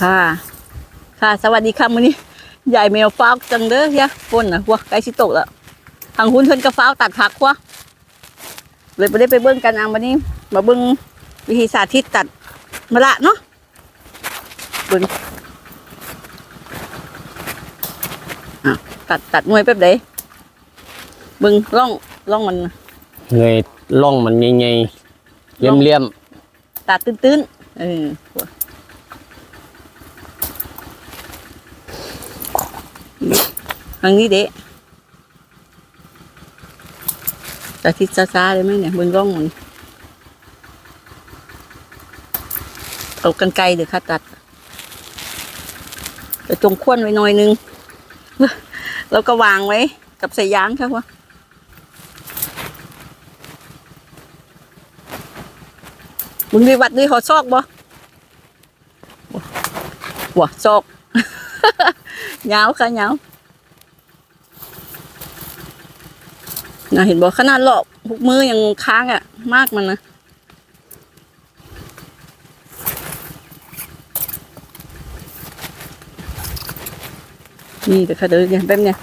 ค่ะ ค่ะ สวัสดีค่ะมื้อนี้ใหญ่แมวฟ้าวจังเด้อเฮียฝนน่ะวัวใกล้สิตกแล้วทางหุ้นเพิ่นก็ฟ้าวตัดผักวัวเลยบ่ได้ไปเบิ่งกันเอาวันนี้ มาเบิ่งวิธีสาธิตตัดมะละเนาะเบิ่งอะตัดตัดหน่วยแป๊บใดเบิ่งร่องร่องมันน่ะเงยล่องมันใหญ่ๆเลี่ยมเลี่ยมตัดตื้นๆเออวัวทางนี้เด้สาธิตช้าๆเลยไหมเนี่ยเบิ่งร่องมันเอากันไกลเดี๋ยวค่ะตัดจะจงควนไว้หน่อยนึง แล้วก็วางไว้กับสายยางครับว่ามึงดีวัดดีหอซอกบ่หัวซอก ยาวค่ะยาว น่าเห็นบ่ขนาดหลอกหุกมือยังค้างอะ มากมันนะนี่เดี๋ยวค่ะเดี๋ยวเดี๋ยวแป๊บเนี่ย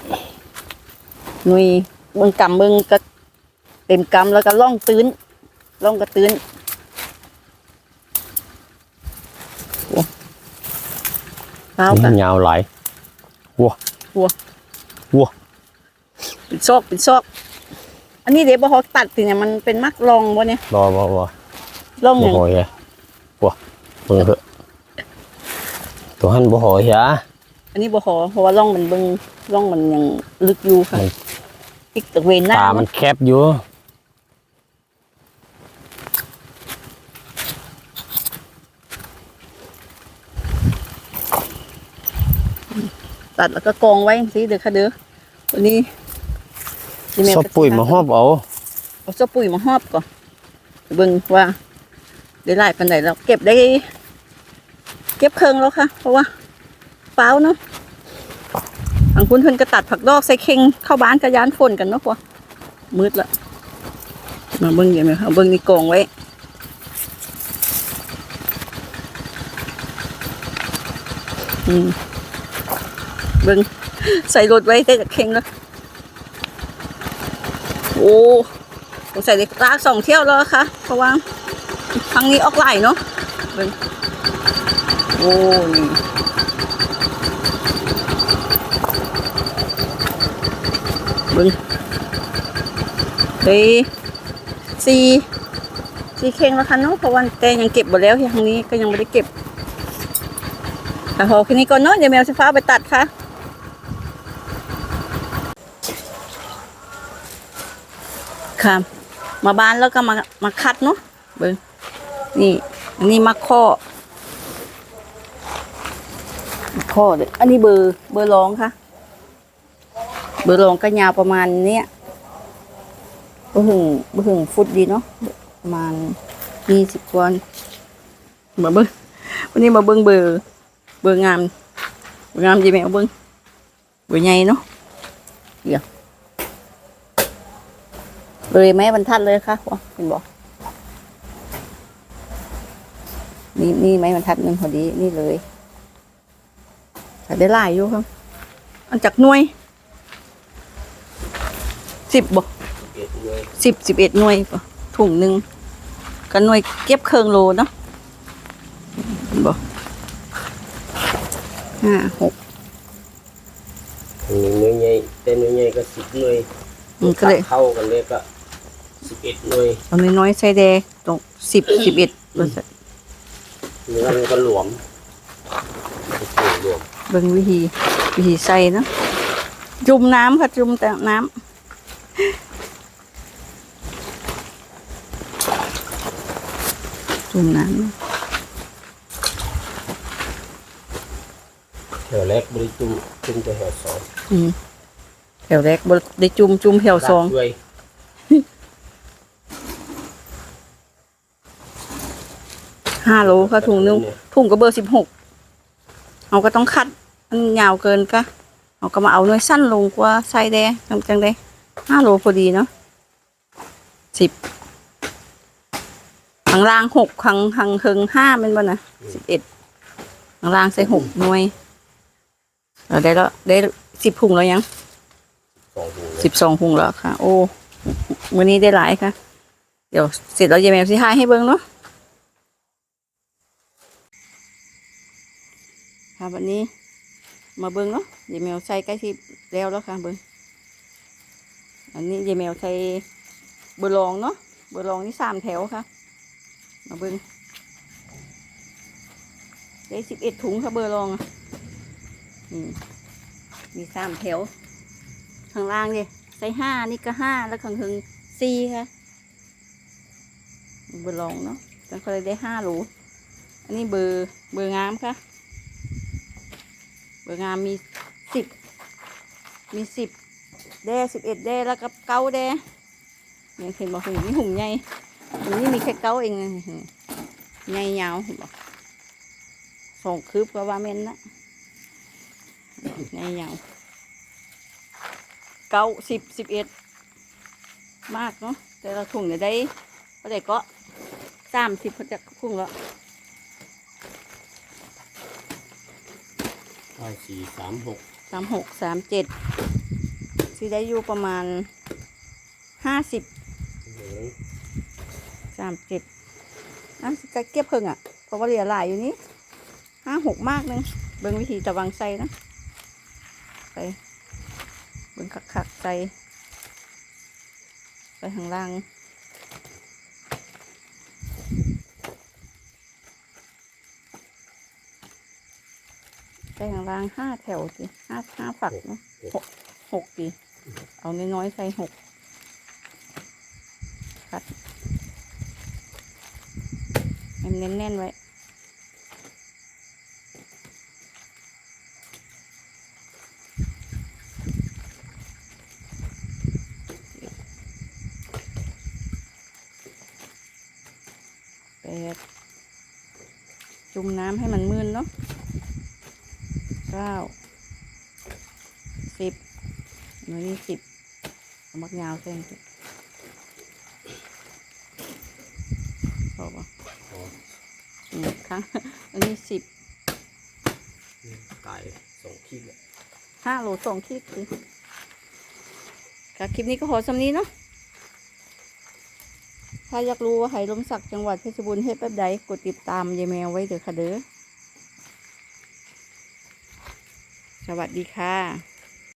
หนุยเบิ่งกำเบิ่งก็เต็มกำแล้วก็ล่องตื้นล่องกระตื้นโอ้เล้าวกันๆยาวหลายเป็นซอกเป็นซอก อันนี้เดี๋ยวบอเขาตัดสิเนี่ยมันเป็นมักลองวะเนี่ยบ่บ่บ่ลองบ่อย่างหอยเลยบ่เบิ่งเถอะตัวหันบ่หอยฮะอันนี้บอขอเพราะว่าล่องมันเบิ่งล่องมันยังลึกอยู่ค่ะมันอีกตะเวนหน้าตามันแคบอยู่ตัดแล้วก็กองไว้สิเดี๋ยวค่ะเด้อวันนี้ สิแม่ซอบปุ๋ยมาฮอบเอาเอาซอปุ๋ยมาหอบก่อนเบิ่งว่าได้หลายปันไหนแล้วเก็บได้ เก็บเครื่องแล้วค่ะ เพราะว่าเปล่าเนาะทางคุณเพิ่นก็ตัดผักดอกใส่เข่งเข้าบ้านกระยานฝนกันเนาะพวมืดละมาเบิ่งอย่างไรเอาเบิ่งนี่กองไว้อืมเบิ่งใส่รถไว้ได้จากเข่งแล้ว โอ้สงสัยได้ลากสองเที่ยวแล้วอะค่ะเพราะว่าครั้งนี้ออกไหลเนาะโอ้นี่บิ่งเฮ้ยสี่สี่เข่งแล้วค่ะเนาะเพราะว่าแต่ยังเก็บหมดแล้วทางนี้ก็ยังไม่ได้เก็บแต่พอแค่นี้ก่อนเนาะเดี๋ยวแมวสีฟ้าไปตัดค่ะ ค่ะ มาบ้านแล้วก็มามาคัดเนาะเบิ้งนี่อันนี้มาข้อข้อเด็อันนี้เบอร์เบอร์รองค่ะ เบอร์รองก็ยาวประมาณเนี้ยบ่ถึงบ่ถึงฟุตดีเนาะประมาณยี่สิบกว่ามาเบิ้งวันนี้มาเบิ้งเบอร์เบอร์งามเบอร์งามจีแมวเบิ้งเบอร์ใหญ่เนาะเดี๋ยว เลยไหมบรรทัดเลยค่ะวะเป็นบอกนี่นี่ไหมบรรทัดหนึ่งพอดี นี่เลยแต่ได้หลายอยู่ครับ อันจากหน่วยสิบบ่สิบสิบเอ็ดหน่วยป่ะถุงหนึ่งก็หน่วยเก็บเครื่องโลเนาะเห็นบ่ห้าหกหน่วยใหญ่แต่หน่วยใหญ่ก็10หน่วยอืมก็เลยเข้ากันเลยก็ 11หน่วยเอาน้อยๆใส่แดงตรงสิบสิบเอ็ดเนื้อมันก็หลวมหลวมเบิ่งวิธีวิธีใส่เนาะจุ่มน้ำค่ะจุ่มแต่น้ำจุ่มน้แถวแรกบ่ได้จุ่มจุ่มแต่แถวสองำอืมแถวแรกบ่ได้จุ่มจุ่มแถวสองด้วย ห้าโลค่ะถุงหนึงถุงก็เบอร์สิบหกเอาก็ต้องคัดมันยาวเกินกะเอาก็มาเอาหน่วยสั้นลงกว่าใส่แดงจังจังได้ห้าโลพอดีเนาะสิบข้างล่างหกข้างข้างเทิงห้าเป็นบ่นะสิบเอ็ดข้างล่างใส่หกหน่วยเราได้แล้วได้สิบพุงแล้วยังสองหูสิบสองพุงแล้วค่ะ โอ้วันนี้ได้หลายค่ะ เดี๋ยวเสร็จแล้วยายแมวสิให้ให้เบิ้งเนาะ ค่ะวันนี้มาเบิ้งเนาะยายแมวใส่ใกล้ที่แล้วแล้วค่ะเบิ้งอันนี้ยายแมวใส่เบอร์ลองเนาะเบอร์ลองนี่สามแถวค่ะ มาเบิ้งได้สิบเอ็ดถุงค่ะเบอร์ลองอืมมีสามแถวข้างล่างดิใส่ห้านี่ก็ห้าแล้วข้างถึงสี่ค่ะเบอร์ลองเนาะกันก็เลยได้ห้าหลอันนี้เบอร์เบอร์งามค่ะ เบอร์งามมีสิบมีสิบแด้สิบเอ็ดแด้แล้วก็เก้าแด้เนี่ยเห็นบอกเห็นนี่หุ่มใหญ่อันนี้มีแค่เก้าเองใหญ่ยาวเห็นบอกสองคืบก็ว่าเม่นนะใหญ่ยาวเก้าสิบสิบเอ็ดมากเนาะแต่ละถุงเนี่ยได้ก็ได้ก็สามสิบเขาจะถุงแล้ว เก้าสี่สามหกสามหกสามเจ็ดสิได้อยู่ประมาณห้าสิบเหลืองสามเจ็ดอะสิจะเก็บเพิ่งอะ เพราะว่าเหลือหลายอยู่นี้ห้าหกมากนึง เบิ่งวิธีตะวังใส่นะไปเบิ่งขักๆใส่ไปข้างล่าง ใส่ข้างล่างห้าแถวสิห้าห้าฝักเนาะหกหกดิเอาน้อยๆใส่หกคัดให้มันแน่นๆไว้แปดจุ่มน้ำให้มันมืนเนาะ เก้าสิบหน่วยนี้สิบเอามักยาวเส้นสิพอปะพออืมครั้งอันนี้สิบไก่สองขีดเลยห้าโลสองขีดสิค่ะคลิปนี้ก็ขอสำนี้เนาะถ้าอยากรู้ว่าไหลมศักดิ์จังหวัดเพชรบูรณ์เฮ็ดแบบใดกดติดตามยายแมวไว้เด้อค่ะเด้อ สวัสดีค่ะ